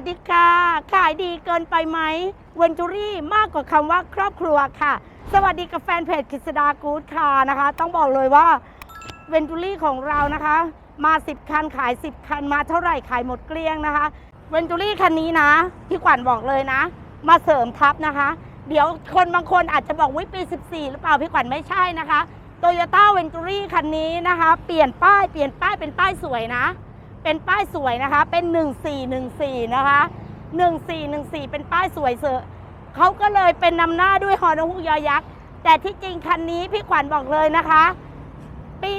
วัสดีค่ะ ขายดีเกินไปไหมเวนจูรี่มากกว่าคำว่าครอบครัวค่ะ สวัสดีกับแฟนเพจกฤษดากู๊ดค่ะนะคะ ต้องบอกเลยว่าเวนจูรี่ของเรานะคะ มา 10 คันขาย 10 คันมาเท่าไหร่ขายหมดเกลี้ยงนะคะเวนจูรี่คันนี้นะ พี่ขวัญบอกเลยนะ มาเสริมทับนะคะ เดี๋ยวคนบางคนอาจจะบอกวิปี 14 หรือเปล่าพี่ขวัญไม่ใช่นะคะโตโยต้าเวนจูรี่คันนี้นะคะ เปลี่ยนป้ายเปลี่ยนป้ายเป็นป้ายสวยนะ เป็นป้ายสวยนะคะ เป็น 1414 นะคะ 1414 เป็นป้ายสวยเสอะเขาก็เลยเป็นนำหน้าด้วยฮอนฮูกยอยักษ์ แต่ที่จริงคันนี้พี่ขวัญบอกเลยนะคะ ปี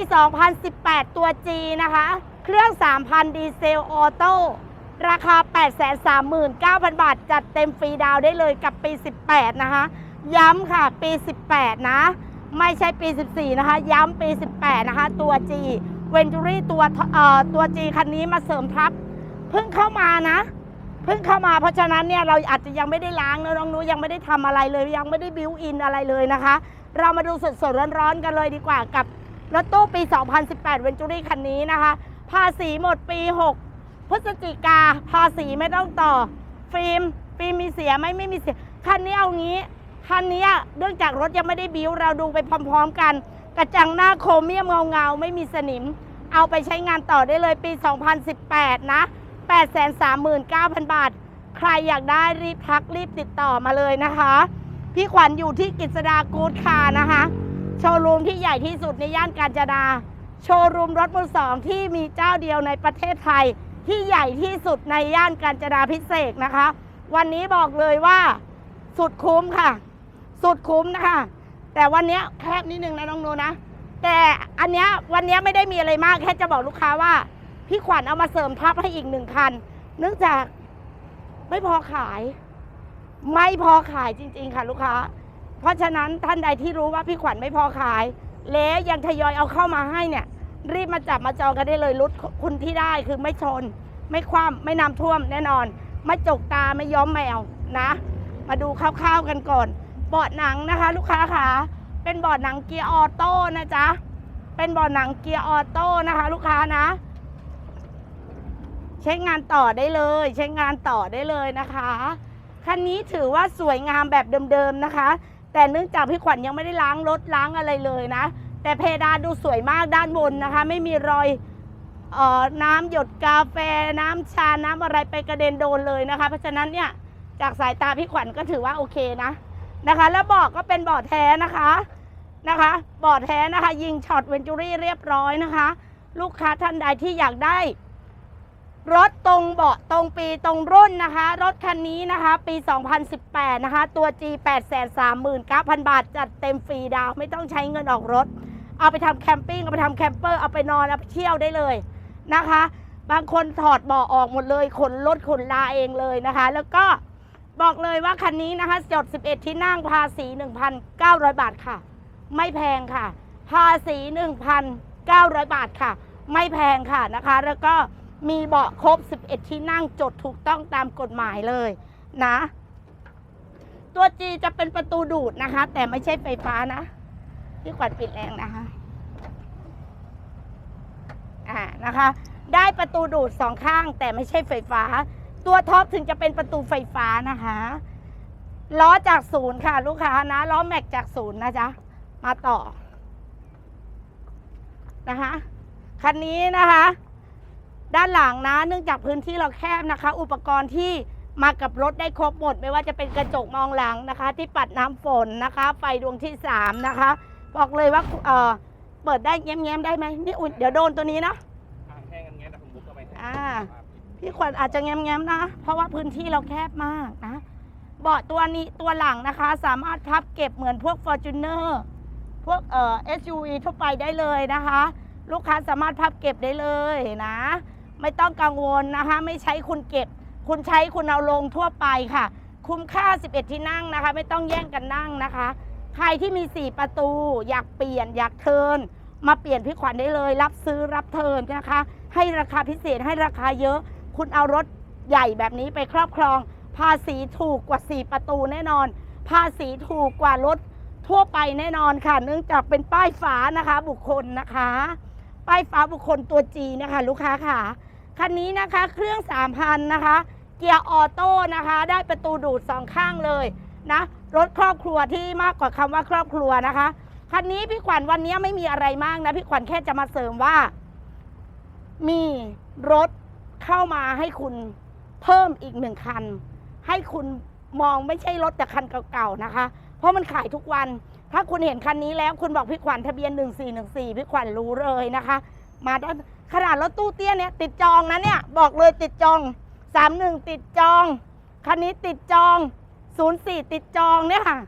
2018 ตัว G นะคะ เครื่อง 3,000 ดีเซลออโต้ ราคา 839,000 บาท จัดเต็มฟรีดาวได้เลยกับปี 18 นะคะ ย้ำค่ะปี 18 นะ ไม่ใช่ปี 14 นะคะ ย้ำปี 18 นะคะ ตัว G เวนจูรี่ตัวเอ่อตัว G คันนี้มาเสริมทับเพิ่งเข้ามานะ เพิ่งเข้ามาเพราะฉะนั้นเนี่ยเราอาจจะยังไม่ได้ล้างนะน้องนุ้ยยังไม่ได้ทำอะไรเลย ยังไม่ได้บิวอินอะไรเลยนะคะ เรามาดูสดๆร้อนๆกันเลยดีกว่ากับรถตู้ปี 2018เวนจูรี่คันนี้นะคะ ภาษีหมดปี 6 พฤศจิกาภาษีไม่ต้องต่อ ฟิล์มฟิล์มมีเสียไหมไม่มีเสียคันนี้เอางี้คันนี้เนื่องจากรถยังไม่ได้บิวเราดูไปพร้อม ๆ กัน กระจังหน้าโครเมียมเงาๆไม่มีสนิม เอาไปใช้งานต่อได้เลยปี 2018 นะ 839,000 บาท ใครอยากได้รีบทักรีบติดต่อมาเลยนะคะ พี่ขวัญอยู่ที่กิษดากูดคานะคะ โชว์รูมที่ใหญ่ที่สุดในย่านกาญจนา โชว์รูมรถมือสองที่มีเจ้าเดียวในประเทศไทย ที่ใหญ่ที่สุดในย่านกาญจนาพิเศษนะคะ วันนี้บอกเลยว่า สุดคุ้มค่ะ สุดคุ้มนะคะ แต่วันนี้แคบนิดนึงนะน้องโนนะ แต่อันเนี้ยวันนี้ไม่ได้มีอะไรมากแค่จะบอกลูกค้าว่า พี่ขวัญเอามาเสริมทับให้อีกหนึ่งคัน เนื่องจากไม่พอขาย ไม่พอขายจริง ๆ ค่ะลูกค้า เพราะฉะนั้นท่านใดที่รู้ว่าพี่ขวัญไม่พอขาย แล้วยังทยอยเอาเข้ามาให้เนี่ย รีบมาจับมาจองกันได้เลยรุดคุณที่ได้คือไม่ชน ไม่คว่ำไม่น้ำท่วมแน่นอน ไม่จกตาไม่ย้อมแมวนะ มาดูคร่าวๆกันก่อน บาะหนังนะคะ ลูกค้าค่ะเป็นเบาะหนังเกียร์ออโต้นะจ๊ะเป็นเบาะหนังเกียร์ออโต้นะคะ ลูกค้านะ ใช้งานต่อได้เลย ใช้งานต่อได้เลยนะคะคันนี้ถือว่าสวยงามแบบเดิมๆนะคะ แต่เนื่องจากพี่ขวัญยังไม่ได้ล้างรถล้างอะไรเลยนะ แต่เพดานดูสวยมากด้านบนนะคะ ไม่มีรอยเออน้ำหยดกาแฟน้ำชาน้ำอะไรไปกระเด็นโดนเลยนะคะ เพราะฉะนั้นเนี่ยจากสายตาพี่ขวัญก็ถือว่าโอเคนะ นะคะ แล้วเบาะก็เป็นเบาะแท้นะคะนะคะเบาะแท้นะคะ ยิงช็อตเวนจูรี่เรียบร้อยนะคะ ลูกค้าท่านใดที่อยากได้ รถตรงเบาะตรงปีตรงรุ่นนะคะ รถคันนี้นะคะ ปี 2018 นะคะ ตัว G 839,000 บาท จัดเต็มฟรีดาวไม่ต้องใช้เงินออกรถ เอาไปทำแคมปิ้งเอาไปทำแคมเปอร์เอาไปนอนเอาไปเที่ยวได้เลยนะคะ บางคนถอดเบาะออกหมดเลยขนรถขนลาเองเลยนะคะ แล้วก็ บอกเลยว่าคันนี้นะคะจด 11 ที่นั่งภาษี 1,900 บาทค่ะ ไม่แพงค่ะ ภาษี 1,900 บาทค่ะ ไม่แพงค่ะนะคะ แล้วก็มีเบาะครบ 11 ที่นั่งจดถูกต้องตามกฎหมายเลยนะ ตัว G จะเป็นประตูดูดนะคะ แต่ไม่ใช่ไฟฟ้านะพี่ขวัญปิดแรงนะคะอ่านะคะ ได้ประตูดูดสองข้างแต่ไม่ใช่ไฟฟ้า ตัวท็อปถึงจะเป็นประตูไฟฟ้านะคะล้อจากศูนย์ค่ะ ลูกค้านะล้อแม็กจากศูนย์นะจ๊ะมาต่อนะคะคันนี้นะคะ ด้านหลังนะ เนื่องจากพื้นที่เราแคบนะคะ อุปกรณ์ที่มากับรถได้ครบหมด ไม่ว่าจะเป็นกระจกมองหลังนะคะ ที่ปัดน้ำฝนนะคะ ไฟดวงที่สามนะคะ บอกเลยว่าเออเปิดได้แง้มๆได้ไหมนี่อุ่นเดี๋ยวโดนตัวนี้เนาะอ่า พี่ขวัญอาจจะแง้มๆนะ เพราะว่าพื้นที่เราแคบมากนะ เบาะตัวนี้ตัวหลังนะคะ สามารถพับเก็บเหมือนพวก f o r t u n e r พวกเอ่อ SUV ทั่วไปได้เลยนะคะ ลูกค้าสามารถพับเก็บได้เลยนะ ไม่ต้องกังวลนะคะ ไม่ใช้คุณเก็บ คุณใช้คุณเอาลงทั่วไปค่ะ คุ้มค่า 11 ที่นั่งนะคะ ไม่ต้องแย่งกันนั่งนะคะ ใครที่มี 4 ประตู อยากเปลี่ยนอยากเทินมาเปลี่ยนพี่ขวัญได้เลย รับซื้อรับเทินนะคะ ให้ราคาพิเศษให้ราคาเยอะ คุณเอารถใหญ่แบบนี้ไปครอบครอง ภาษีถูกกว่า 4 ประตูแน่นอน ภาษีถูกกว่ารถทั่วไปแน่นอนค่ะ เนื่องจากเป็นป้ายฝานะคะ บุคคลนะคะ ป้ายฟ้าบุคคลตัวจีนะคะ ลูกค้าค่ะคันนี้นะคะเครื่อง 3,000 นะคะ เกียร์ออโต้นะคะ ได้ประตูดูดสองข้างเลยนะรถครอบครัวที่มากกว่าคำว่าครอบครัวนะคะคันนี้พี่ขวัญวันนี้ไม่มีอะไรมากนะ พี่ขวัญแค่จะมาเสริมว่า มีรถ เข้ามาให้คุณเพิ่มอีกหนึ่งคัน ให้คุณมองไม่ใช่รถแต่คันเก่าๆนะคะ เพราะมันขายทุกวัน ถ้าคุณเห็นคันนี้แล้วคุณบอกพี่ขวัญทะเบียน 1414พี่ขวัญรู้เลยนะคะ มาด้านขนาดรถตู้เตี้ยเนี่ยติดจองนะเนี่ยบอกเลยติดจอง31ติดจองคันนี้ติดจอง04ติดจองเนี่ยค่ะ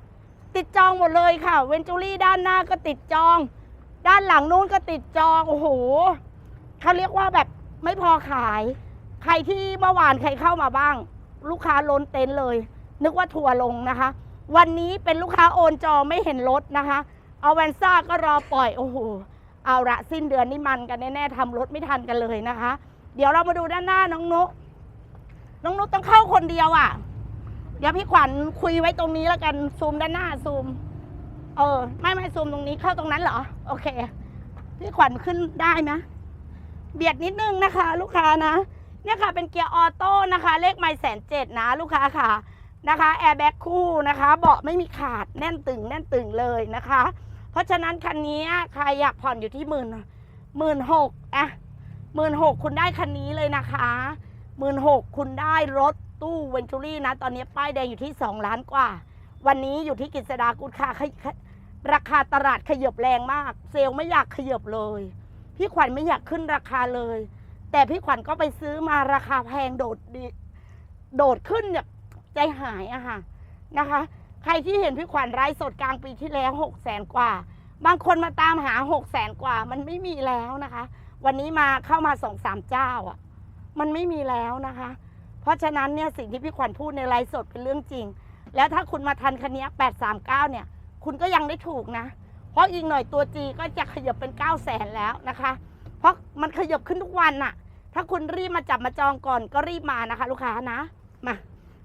ติดจองหมดเลยค่ะ เวนจูรี่ด้านหน้าก็ติดจอง ด้านหลังนู้นก็ติดจองโอ้โหเขาเรียกว่าแบบไม่พอขาย ใครที่เมื่อวานใครเข้ามาบ้าง ลูกค้าล้นเต็นท์เลย นึกว่าทัวลงนะคะ วันนี้เป็นลูกค้าโอนจองไม่เห็นรถนะคะ เอาแวนซ่าก็รอปล่อย โอ้โหเอาละสิ้นเดือนนี่มันกันแน่ๆทำรถไม่ทันกันเลยนะคะ เดี๋ยวเรามาดูด้านหน้าน้องนุน้องนุต้องเข้าคนเดียวอะ่ะ เดี๋ยวพี่ขวัญคุยไว้ตรงนี้แล้วกันซูมด้านหน้าซูม เออ ไม่ไม่ซูมตรงนี้เข้าตรงนั้นเหรอ โอเค พี่ขวัญขึ้นได้ไหมเบียดนิดนึงนะคะ ลูกค้านะ เนี่ยค่ะเป็นเกียร์ออโต้นะคะ เลขไม่แสนเจ็ดนะลูกค้าค่ะนะคะแอร์แบ็กคู่นะคะ เบาะไม่มีขาดแน่นตึงแน่นตึงเลยนะคะ เพราะฉะนั้นคันนี้ใครอยากผ่อนอยู่ที่หมื่นหมื่นหกอะหมื่นหกคุณได้คันนี้เลยนะคะหมื่นหกคุณได้รถตู้เวนจูรี่นะ ตอนนี้ป้ายแดงอยู่ที่สองล้านกว่า วันนี้อยู่ที่กฤษดากุลค่าราคาตลาดขยับแรงมาก เซลไม่อยากขยับเลย พี่ขวัญไม่อยากขึ้นราคาเลย แต่พี่ขวัญก็ไปซื้อมาราคาแพงโดดดิโดดขึ้นแบบใจหายอะค่ะนะคะ ใครที่เห็นพี่ขวัญไลฟ์สดกลางปีที่แล้วหกแสนกว่า บางคนมาตามหาหกแสนกว่า มันไม่มีแล้วนะคะ วันนี้มาเข้ามาสองสามเจ้าอะมันไม่มีแล้วนะคะ เพราะฉะนั้นเนี่ยสิ่งที่พี่ขวัญพูดในไลฟ์สดเป็นเรื่องจริง แล้วถ้าคุณมาทันคันนี้แปดสามเก้าเนี่ย คุณก็ยังได้ถูกนะ เพราะอีกหน่อยตัวจีก็จะขยับเป็นเก้าแสนแล้วนะคะ เพราะมันขยับขึ้นทุกวันน่ะ ถ้าคุณรีบมาจับมาจองก่อนก็รีบมานะคะ ลูกค้านะ มา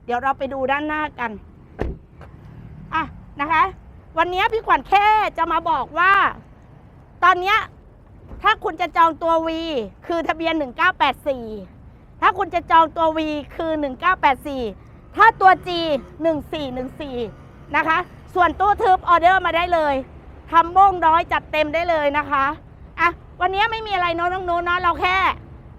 เดี๋ยวเราไปดูด้านหน้ากัน อะนะคะ วันนี้พี่ขวัญแค่จะมาบอกว่า ตอนเนี้ยถ้าคุณจะจองตัว V คือทะเบียน 1984 ถ้าคุณจะจองตัว V คือ 1984 ถ้าตัว G 1414 นะคะ ส่วนตู้ทึบออเดอร์มาได้เลยทำโม่งน้อยจัดเต็มได้เลยนะคะ อะ วันนี้ไม่มีอะไรเน้องน้องน้นนะเราแค่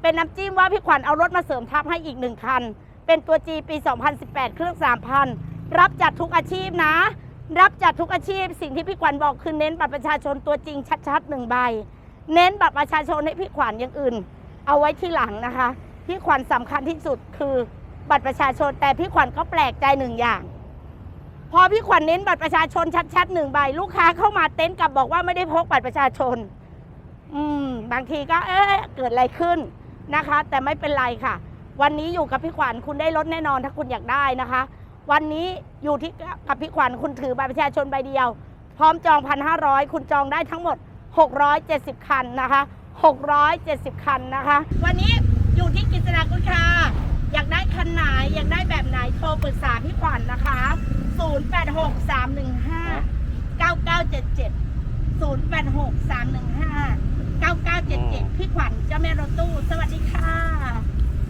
เป็นน้ำจิ้มว่าพี่ขวัญเอารถมาเสริมทับให้อีกหนึ่งคัน เป็นตัว G ปี 2018 เครื่อง 3,000 รับจัดทุกอาชีพนะ รับจัดทุกอาชีพ สิ่งที่พี่ขวัญบอกคือเน้นบัตรประชาชนตัวจริงชัดๆหนึ่งใบ เน้นบัตรประชาชนให้พี่ขวัญอย่างอื่น เอาไว้ที่หลังนะคะ พี่ขวัญสำคัญที่สุดคือบัตรประชาชน แต่พี่ขวัญก็แปลกใจหนึ่งอย่าง พอพี่ขวัญเน้นบัตรประชาชนชัดๆหนึ่งใบ ลูกค้าเข้ามาเต็นท์กลับบอกว่าไม่ได้พกบัตรประชาชน อืม บางทีก็เอ๊ะเกิดอะไรขึ้น นะคะ แต่ไม่เป็นไรค่ะ วันนี้อยู่กับพี่ขวัญคุณได้ลดแน่นอนถ้าคุณอยากได้นะคะ วันนี้อยู่ที่กับพี่ขวัญคุณถือบัตรประชาชนใบเดียว พร้อมจองพันห้าร้อยคุณจองได้ทั้งหมด 670 คันนะคะ 670 คันนะคะ วันนี้อยู่ที่กิจนากุลค่ะอยากได้คันไหนอยากได้แบบไหนโทรปรึกษาพี่ขวัญนะคะ 086 315 9977 086 315 9977 พี่ขวัญเจ้าแม่รถตู้ สวัสดีค่ะ